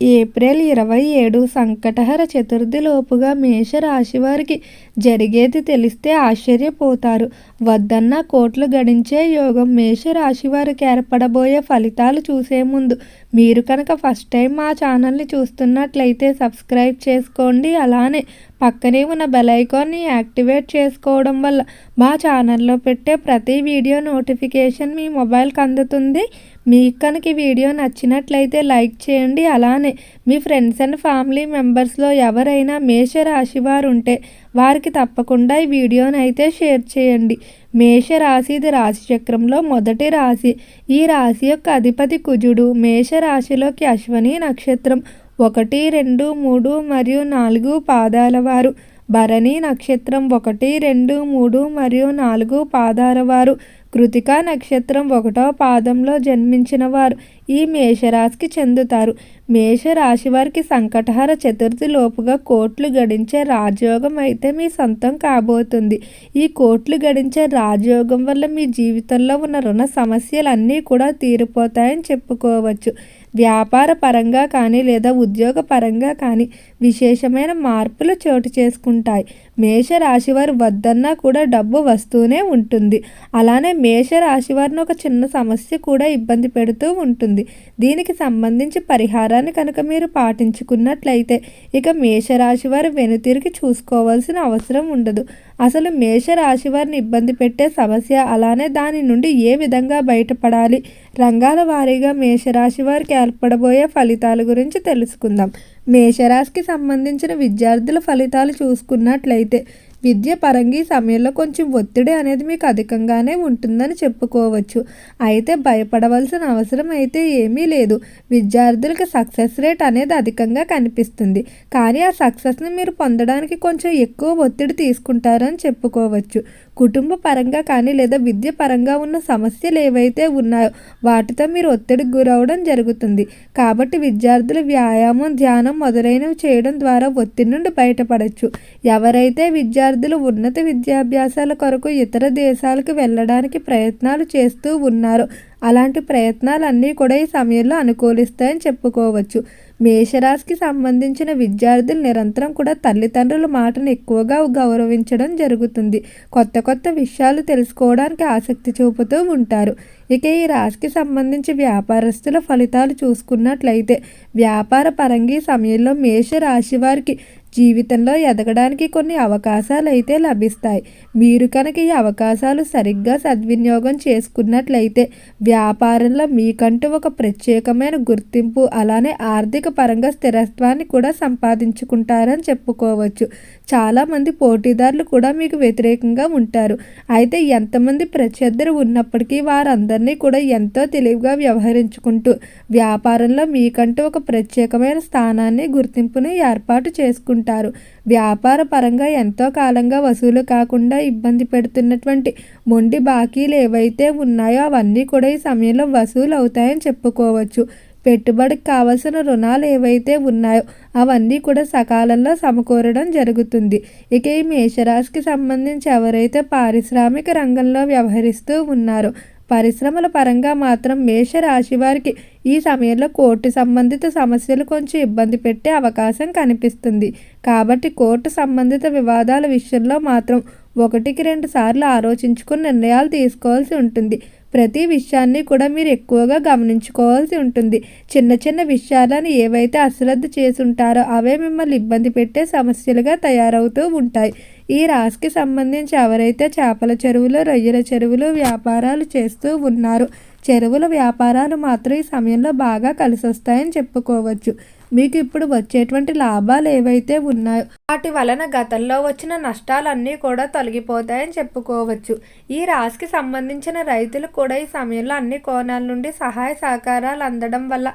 April ఇరవై ఏడు సంకటహర చతుర్థి లోపుగా మేషరాశి వారికి జరిగేది తెలిస్తే ఆశ్చర్యపోతారు. వద్దన్న కోట్లు గడించే యోగం మేషరాశి వారికి ఏర్పడబోయే ఫలితాలు చూసే ముందు మీరు కనుక ఫస్ట్ టైం మా ఛానల్ని చూస్తున్నట్లయితే సబ్స్క్రైబ్ చేసుకోండి. అలానే పక్కనే ఉన్న బెల్ ఐకాన్ని యాక్టివేట్ చేసుకోవడం వల్ల మా ఛానల్లో పెట్టే ప్రతి వీడియో నోటిఫికేషన్ మీ మొబైల్కి అందుతుంది. మీకు కనుక ఈ వీడియో నచ్చినట్లయితే లైక్ చేయండి. అలానే మీ ఫ్రెండ్స్ అండ్ ఫ్యామిలీ మెంబర్స్లో ఎవరైనా మేష రాశి వారు ఉంటే వారికి తప్పకుండా ఈ వీడియోని అయితే షేర్ చేయండి. మేషరాశి ఇది రాశిచక్రంలో మొదటి రాశి. ఈ రాశి యొక్క అధిపతి కుజుడు. మేష రాశిలోకి అశ్వని నక్షత్రం. ఒకటి రెండు మూడు మరియు నాలుగు పాదాల వారు. భరణి నక్షత్రం ఒకటి రెండు మూడు మరియు నాలుగు పాదాల వారు. కృతికా నక్షత్రం ఒకటో పాదంలో జన్మించిన వారు. ఈ మేషరాశికి చెందుతారు. మేషరాశి వారికి సంకటహర చతుర్థి లోపుగా కోట్లు గడించే రాజయోగం అయితే మీ సొంతం కాబోతుంది. ఈ కోట్లు గడించే రాజయోగం వల్ల మీ జీవితంలో ఉన్న రుణ సమస్యలన్నీ కూడా తీరిపోతాయని చెప్పుకోవచ్చు. వ్యాపార పరంగా కానీ లేదా ఉద్యోగ పరంగా కానీ విశేషమైన మార్పులు చోటు చేసుకుంటాయి. మేషరాశి వారు వద్దన్నా కూడా డబ్బు వస్తూనే ఉంటుంది. అలానే మేషరాశివారిని ఒక చిన్న సమస్య కూడా ఇబ్బంది పెడుతూ ఉంటుంది. దీనికి సంబంధించి పరిహారాన్ని కనుక మీరు పాటించుకున్నట్లయితే ఇక మేషరాశి వారు వెనుతిరిగి చూసుకోవాల్సిన అవసరం ఉండదు. అసలు మేషరాశివారిని ఇబ్బంది పెట్టే సమస్య అలానే దాని నుండి ఏ విధంగా బయటపడాలి రంగాల వారీగా మేషరాశి వారికి ఏర్పడబోయే ఫలితాల గురించి తెలుసుకుందాం. మేషరాశికి సంబంధించిన విద్యార్థుల ఫలితాలు చూసుకున్నట్లయితే విద్య పరంగా ఈ సమయంలో కొంచెం ఒత్తిడి అనేది మీకు అధికంగానే ఉంటుందని చెప్పుకోవచ్చు. అయితే భయపడవలసిన అవసరం అయితే ఏమీ లేదు. విద్యార్థులకు సక్సెస్ రేట్ అనేది అధికంగా కనిపిస్తుంది. కానీ ఆ సక్సెస్ని మీరు పొందడానికి కొంచెం ఎక్కువ ఒత్తిడి తీసుకుంటారని చెప్పుకోవచ్చు. కుటుంబ పరంగా కానీ లేదా విద్య పరంగా ఉన్న సమస్యలు ఏవైతే ఉన్నాయో వాటితో మీరు ఒత్తిడికి గురవడం జరుగుతుంది. కాబట్టి విద్యార్థులు వ్యాయామం ధ్యానం మొదలైనవి చేయడం ద్వారా ఒత్తిడి నుండి బయటపడవచ్చు ఎవరైతే విద్యార్థులు ఉన్నత విద్యాభ్యాసాల కొరకు ఇతర దేశాలకు వెళ్ళడానికి ప్రయత్నాలు చేస్తూ ఉన్నారో అలాంటి ప్రయత్నాలన్నీ కూడా ఈ సమయంలో అనుకూలిస్తాయని చెప్పుకోవచ్చు. మేషరాశికి సంబంధించిన విద్యార్థులు నిరంతరం కూడా తల్లిదండ్రుల మాటను ఎక్కువగా గౌరవించడం జరుగుతుంది. కొత్త కొత్త విషయాలు తెలుసుకోవడానికి ఆసక్తి చూపుతూ ఉంటారు. ఇక ఈ రాశికి సంబంధించి వ్యాపారస్తుల ఫలితాలు చూసుకున్నట్లయితే వ్యాపార పరంగా ఈ సమయంలో మేషరాశి వారికి జీవితంలో ఎదగడానికి కొన్ని అవకాశాలు అయితే లభిస్తాయి. మీరు కనుక ఈ అవకాశాలు సరిగ్గా సద్వినియోగం చేసుకున్నట్లయితే వ్యాపారంలో మీకంటూ ఒక ప్రత్యేకమైన గుర్తింపు అలానే ఆర్థిక పరంగా స్థిరత్వాన్ని కూడా సంపాదించుకుంటారని చెప్పుకోవచ్చు. చాలామంది పోటీదారులు కూడా మీకు వ్యతిరేకంగా ఉంటారు. అయితే ఎంతమంది ప్రత్యర్థులు ఉన్నప్పటికీ వారందరినీ కూడా ఎంతో తెలివిగా వ్యవహరించుకుంటూ వ్యాపారంలో మీకంటూ ఒక ప్రత్యేకమైన స్థానాన్ని గుర్తింపుని ఏర్పాటు చేసుకుంటారు. ఉంటారు. వ్యాపార పరంగా ఎంతో కాలంగా వసూలు కాకుండా ఇబ్బంది పెడుతున్నటువంటి మొండి బాకీలు ఏవైతే ఉన్నాయో అవన్నీ కూడా ఈ సమయంలో వసూలు అవుతాయని చెప్పుకోవచ్చు. పెట్టుబడికి కావలసిన రుణాలు ఏవైతే ఉన్నాయో అవన్నీ కూడా సకాలంలో సమకూరడం జరుగుతుంది. ఇక ఈ మేషరాశికి సంబంధించి ఎవరైతే పారిశ్రామిక రంగంలో వ్యవహరిస్తూ ఉన్నారో పరిశ్రమల పరంగా మాత్రం మేషరాశి వారికి ఈ సమయంలో కోర్టు సంబంధిత సమస్యలు కొంచెం ఇబ్బంది పెట్టే అవకాశం కనిపిస్తుంది. కాబట్టి కోర్టు సంబంధిత వివాదాల విషయంలో మాత్రం ఒకటికి రెండు సార్లు ఆలోచించుకుని నిర్ణయాలు తీసుకోవాల్సి ఉంటుంది. ప్రతి విషయాన్ని కూడా మీరు ఎక్కువగా గమనించుకోవాల్సి ఉంటుంది. చిన్న చిన్న విషయాలను ఏవైతే అశ్రద్ధ చేసుంటారో అవే మిమ్మల్ని ఇబ్బంది పెట్టే సమస్యలుగా తయారవుతూ ఉంటాయి. ఈ రాశికి సంబంధించి ఎవరైతే చేపల చెరువులు రొయ్యల చెరువులు వ్యాపారాలు చేస్తూ ఉన్నారు చెరువుల వ్యాపారాలు మాత్రం ఈ సమయంలో బాగా కలిసి వస్తాయని చెప్పుకోవచ్చు. మీకు ఇప్పుడు వచ్చేటువంటి లాభాలు ఏవైతే ఉన్నాయో వాటి వలన గతంలో వచ్చిన నష్టాలన్నీ కూడా తొలగిపోతాయని చెప్పుకోవచ్చు. ఈ రాశికి సంబంధించిన రైతులు కూడా ఈ సమయంలో అన్ని కోణాల నుండి సహాయ సహకారాలు అందడం వల్ల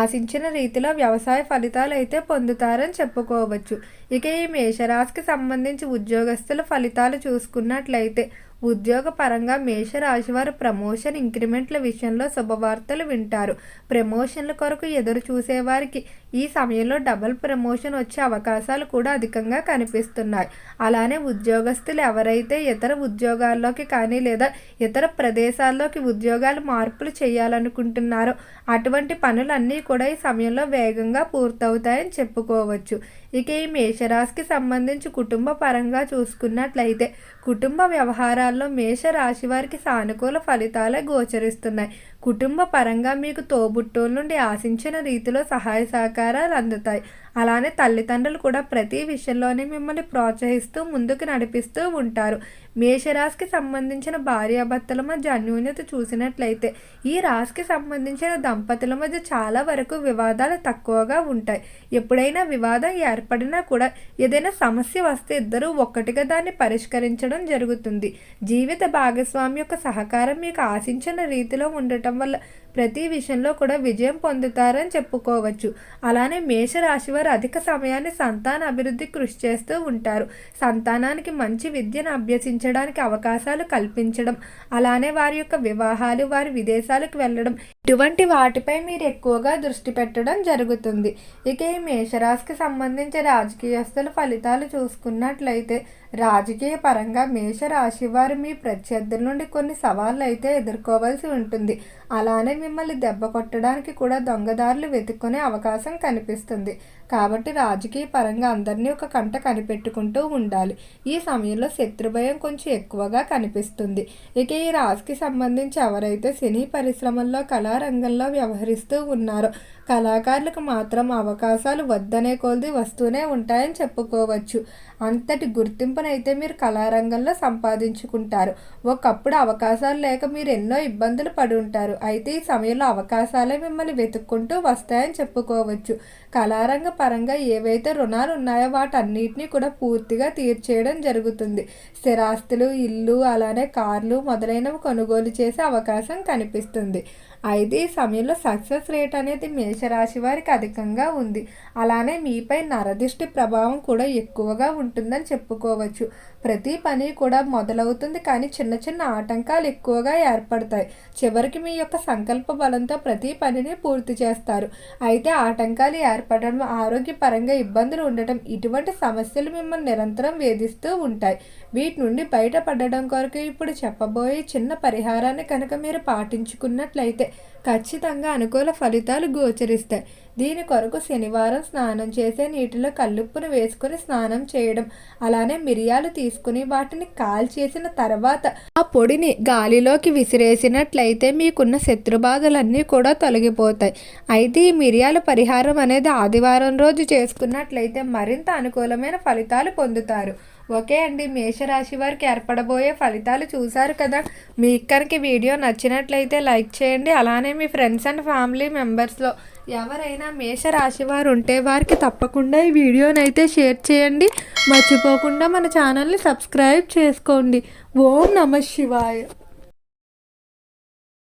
ఆశించిన రీతిలో వ్యవసాయ ఫలితాలు అయితే పొందుతారని చెప్పుకోవచ్చు. ఇక ఈ మేషరాశికి సంబంధించి ఉద్యోగస్తుల ఫలితాలు చూసుకున్నట్లయితే ఉద్యోగ పరంగా మేషరాశి వారు ప్రమోషన్ ఇంక్రిమెంట్ల విషయంలో శుభవార్తలు వింటారు. ప్రమోషన్ల కొరకు ఎదురు చూసేవారికి ఈ సమయంలో డబుల్ ప్రమోషన్ వచ్చే అవకాశాలు కూడా అధికంగా కనిపిస్తున్నాయి. అలానే ఉద్యోగస్తులు ఎవరైతే ఇతర ఉద్యోగాల్లోకి కానీ లేదా ఇతర ప్రదేశాల్లోకి ఉద్యోగాలు మార్పులు చేయాలనుకుంటున్నారో అటువంటి పనులన్నీ కూడా ఈ సమయంలో వేగంగా పూర్తవుతాయని చెప్పుకోవచ్చు. ఇక ఈ మేషరాశికి సంబంధించి కుటుంబ పరంగా చూసుకున్నట్లయితే కుటుంబ వ్యవహారాల్లో మేషరాశి వారికి సానుకూల ఫలితాలే గోచరిస్తున్నాయి. కుటుంబ పరంగా మీకు తోబుట్టో నుండి ఆశించిన రీతిలో సహాయ సహకారాలు అందుతాయి. అలానే తల్లిదండ్రులు కూడా ప్రతి విషయంలోనే మిమ్మల్ని ప్రోత్సహిస్తూ ముందుకు నడిపిస్తూ ఉంటారు. మేషరాశికి సంబంధించిన భార్యాభర్తల మధ్య అన్యోన్యత చూసినట్లయితే ఈ రాశికి సంబంధించిన దంపతుల మధ్య చాలా వరకు వివాదాలు తక్కువగా ఉంటాయి. ఎప్పుడైనా వివాదం ఏర్పడినా కూడా ఏదైనా సమస్య వస్తే ఇద్దరు ఒక్కటిగా దాన్ని పరిష్కరించడం జరుగుతుంది. జీవిత భాగస్వామి యొక్క సహకారం మీకు ఆశించిన రీతిలో ఉండటం వల్ల ప్రతి విషయంలో కూడా విజయం పొందుతారని చెప్పుకోవచ్చు. అలానే మేషరాశి వారు అధిక సమయాన్ని సంతాన అభివృద్ధి కృషి చేస్తూ ఉంటారు. సంతానానికి మంచి విద్యను అభ్యసించడానికి అవకాశాలు కల్పించడం అలానే వారి యొక్క వివాహాలు వారి విదేశాలకు వెళ్ళడం ఇటువంటి వాటిపై మీరు ఎక్కువగా దృష్టి పెట్టడం జరుగుతుంది. ఇక ఈ మేషరాశికి సంబంధించి రాజకీయస్తుల ఫలితాలు చూసుకున్నట్లయితే రాజకీయ పరంగా మేషరాశి వారు మీ ప్రత్యర్థుల నుండి కొన్ని సవాళ్ళు అయితే ఎదుర్కోవాల్సి ఉంటుంది. అలానే మిమ్మల్ని దెబ్బ కొట్టడానికి కూడా దొంగదారులు వెతుక్కునే అవకాశం కనిపిస్తుంది. కాబట్టి రాజకీయ పరంగా అందరినీ ఒక కంట కనిపెట్టుకుంటూ ఉండాలి. ఈ సమయంలో శత్రుభయం కొంచెం ఎక్కువగా కనిపిస్తుంది. ఇక ఈ రాశికి సంబంధించి ఎవరైతే సినీ పరిశ్రమల్లో కళారంగంలో వ్యవహరిస్తూ ఉన్నారో కళాకారులకు మాత్రం అవకాశాలు వద్దనే కొలది వస్తూనే ఉంటాయని చెప్పుకోవచ్చు. అంతటి గుర్తింపునైతే మీరు కళారంగంలో సంపాదించుకుంటారు. ఒకప్పుడు అవకాశాలు లేక మీరు ఎన్నో ఇబ్బందులు పడి ఉంటారు. అయితే ఈ సమయంలో అవకాశాలే మిమ్మల్ని వెతుక్కుంటూ వస్తాయని చెప్పుకోవచ్చు. కళారంగ పరంగా ఏవైతే రుణాలు ఉన్నాయో వాటన్నిటినీ కూడా పూర్తిగా తీర్చేయడం జరుగుతుంది. స్థిరాస్తులు ఇల్లు అలానే కార్లు మొదలైనవి కొనుగోలు చేసే అవకాశం కనిపిస్తుంది. అయితే ఈ సమయంలో సక్సెస్ రేట్ అనేది మేషరాశి వారికి అధికంగా ఉంది. అలానే మీపై నరదిష్టి ప్రభావం కూడా ఎక్కువగా ఉంటుందని చెప్పుకోవచ్చు. ప్రతి పని కూడా మొదలవుతుంది కానీ చిన్న చిన్న ఆటంకాలు ఎక్కువగా ఏర్పడతాయి. చివరికి మీ యొక్క సంకల్ప బలంతో ప్రతి పనిని పూర్తి చేస్తారు. అయితే ఆటంకాలు ఏర్పడడం ఆరోగ్యపరంగా ఇబ్బందులు ఉండటం ఇటువంటి సమస్యలు మిమ్మల్ని నిరంతరం వేధిస్తూ ఉంటాయి. వీటి నుండి బయటపడడం కొరకు ఇప్పుడు చెప్పబోయే చిన్న పరిహారాన్ని కనుక మీరు పాటించుకున్నట్లయితే ఖచ్చితంగా అనుకూల ఫలితాలు గోచరిస్తాయి. దీని కొరకు శనివారం స్నానం చేసే నీటిలో కల్లుప్పును వేసుకుని స్నానం చేయడం అలానే మిరియాలు తీసుకుని వాటిని కాల్చేసిన తర్వాత ఆ పొడిని గాలిలోకి విసిరేసినట్లయితే మీకున్న శత్రుబాధలన్నీ కూడా తొలగిపోతాయి. అయితే ఈ మిరియాల పరిహారం అనేది ఆదివారం రోజు చేసుకున్నట్లయితే మరింత అనుకూలమైన ఫలితాలు పొందుతారు. ఓకే అండి మేషరాశి వారికి ఏర్పడబోయే ఫలితాలు చూశారు కదా. మీకు కనుక వీడియో నచ్చినట్లయితే లైక్ చేయండి. అలానే మీ ఫ్రెండ్స్ అండ్ ఫ్యామిలీ మెంబర్స్లో ఎవరైనా మేషరాశి వారు ఉంటే వారికి తప్పకుండా ఈ వీడియోని అయితే షేర్ చేయండి. మర్చిపోకుండా మన ఛానల్ని సబ్స్క్రైబ్ చేసుకోండి. ఓం నమ శివాయ.